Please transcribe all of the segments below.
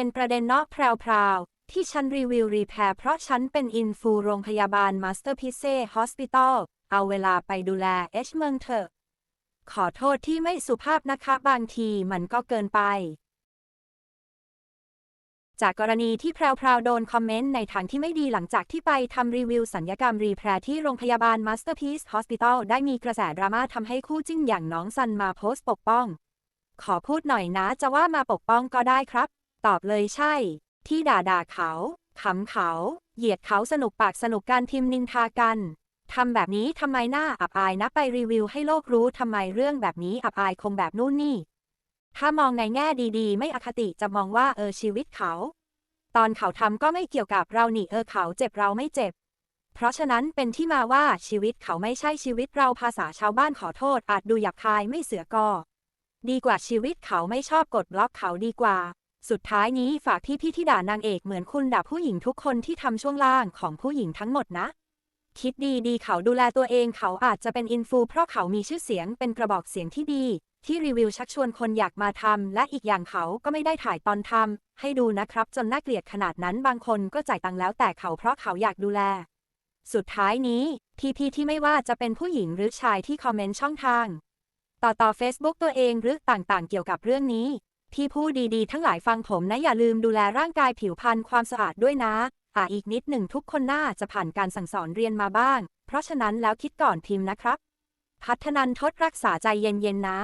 เป็นประเด็นนอกแพรวๆ ที่ฉันรีวิวรีแพร์เพราะฉันเป็นอินฟูโรงพยาบาลมาสเตอร์พิเซ่ฮอสพิตอลเอาเวลาไปดูแลเอชเมืองเถอะ ขอโทษที่ไม่สุภาพนะคะบางทีมันก็เกินไป จากกรณีที่แพรวๆ โดนคอมเมนต์ในทางที่ไม่ดีหลังจากที่ไปทำรีวิวสัญญกรรมรีแพร์ที่โรงพยาบาล Masterpiece Hospital ได้มีกระแสดราม่าทำให้คู่จิ้นอย่างน้องซันมาโพสต์ปกป้อง ขอพูดหน่อยนะจะว่ามาปกป้องก็ได้ครับ ตอบเลยใช่ ที่ด่าด่าเขาขำเขา เหยียดเขาสนุกปากสนุกการพิมพ์นินทากันทำแบบนี้ทำไมหน้าอับอายนะไปรีวิวให้โลกรู้ทำไมเรื่องแบบนี้อับอายคงแบบนู่นนี่ ถ้ามองในแง่ดีๆ ไม่อคติจะมองว่าเออชีวิตเขา ตอนเขาทำก็ไม่เกี่ยวกับเราหนิเออเขาเจ็บเราไม่เจ็บ เพราะฉะนั้นเป็นที่มาว่าชีวิตเขาไม่ใช่ชีวิตเราภาษาชาวบ้านขอโทษอาจดูหยาบคายไม่เสือกอ ดีกว่าชีวิตเขาไม่ชอบกดบล็อกเขาดีกว่า สุดท้ายนี้ฝากที่พี่ที่ด่านางเอกเหมือนคุณด่าผู้หญิงทุกคนที่ทำช่วงล่างของผู้หญิงทั้งหมดนะ คิดดีดีๆเขาดูแลตัวเองเขาอาจจะเป็นอินฟูเพราะเขามีชื่อเสียงเป็นกระบอกเสียงที่ดี ที่รีวิวชักชวนคนอยากมาทำและอีกอย่างเขาก็ไม่ได้ถ่ายตอนทำให้ดูนะครับจนน่าเกลียดขนาดนั้นบางคนก็จ่ายตังค์แล้วแต่เขาเพราะเขาอยากดูแล สุดท้ายนี้พี่พี่ๆที่ไม่ว่าจะเป็นผู้หญิงหรือชายที่คอมเมนต์ช่องทาง ต่อต่อ Facebook ตัวเองหรือต่างๆ เกี่ยวกับเรื่องนี้ พี่ผู้ดีๆ ทั้งหลายฟังผมนะอย่าลืมดูแลร่างกายผิวพรรณความสะอาดด้วยนะอ่าอีกนิดหนึ่งทุกคนน่าจะผ่านการสั่งสอนเรียนมาบ้าง เพราะฉะนั้นแล้วคิดก่อนพิมพ์นะครับ พัฒนันทดรักษาใจเย็นๆนะ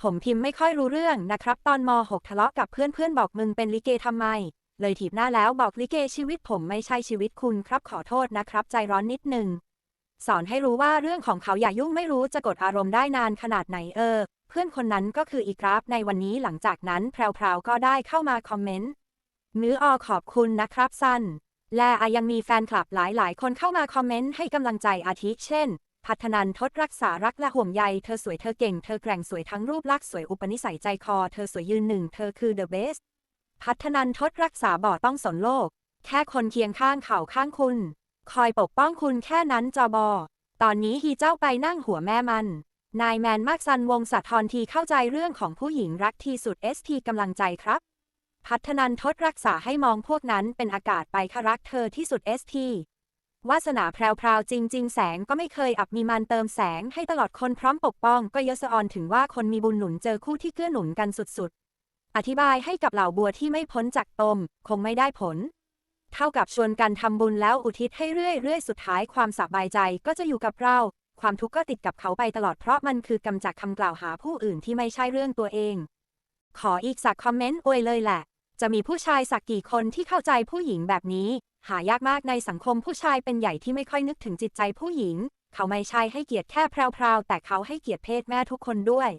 ผมพิมพ์ไม่ค่อยรู้เรื่องนะครับ ตอนม .6 ทะเลาะกับเพื่อนๆบอกมึงเป็นลิเกทำไม เลยถีบหน้าแล้วบอกลิเกชีวิตผมไม่ใช่ชีวิตคุณครับขอโทษนะครับ ใจร้อนนิดหนึ่งสอนให้รู้ว่าเรื่องของเขาอย่ายุ่งไม่รู้จะกดอารมณ์ได้นานขนาดไหนเออ พื่อนคนนั้นก็คืออีกราฟในวันนี้หลังจากนั้นแพรวๆก็ได้เข้ามาคอมเมนต์เนื้ออขอบคุณนะครับสั้นและอายังมีแฟนคลับหลายๆ คนเข้ามาคอมเมนต์ให้กำลังใจอาทิเช่น พัฒนันทดรักษารักและห่วงใย เธอสวยเธอเก่ง เธอแกร่งสวยทั้งรูปลักษณ์สวยอุปนิสัยใจคอ เธอสวยยืนหนึ่ง เธอคือ the best พัฒนันทดรักษาบ่อต้องสนโลก แค่คนเคียงข้างเข่าข้างคุณ คอยปกป้องคุณแค่นั้นจอบอ ตอนนี้ฮีเจ้าไปนั่งหัวแม่มัน นายแมนมากซันวงศธรทีเข้าใจเรื่องของผู้หญิงรักที่สุดเอสทีกำลังใจครับ พัฒนันทดรักษาให้มองพวกนั้นเป็นอากาศไปครักเธอที่สุดเอสทีวาสนาแพรวๆจริง ๆ แสงก็ไม่เคยอับมีมันเติมแสงให้ตลอดคนพร้อมปกป้อง ก็ยศออนถึงว่าคนมีบุญหนุนเจอคู่ที่เกื้อหนุนกันสุดๆ อธิบายให้กับเหล่าบัวที่ไม่พ้นจากตม คงไม่ได้ผล เท่ากับชวนกันทำบุญแล้วอุทิศให้เรื่อยๆ สุดท้ายความสบายใจก็จะอยู่กับเรา ความทุกข์ก็ติดกับเขาไปตลอดเพราะมันคือกำจัดคำกล่าวหาผู้อื่นที่ไม่ใช่เรื่องตัวเอง ขออีกสักคอมเมนต์อวยเลยแหละ จะมีผู้ชายสักกี่คนที่เข้าใจผู้หญิงแบบนี้ หายากมากในสังคมผู้ชายเป็นใหญ่ที่ไม่ค่อยนึกถึงจิตใจผู้หญิง เขาไม่ใช่ให้เกียรติแค่แพรวๆแต่เขาให้เกียรติเพศแม่ทุกคนด้วย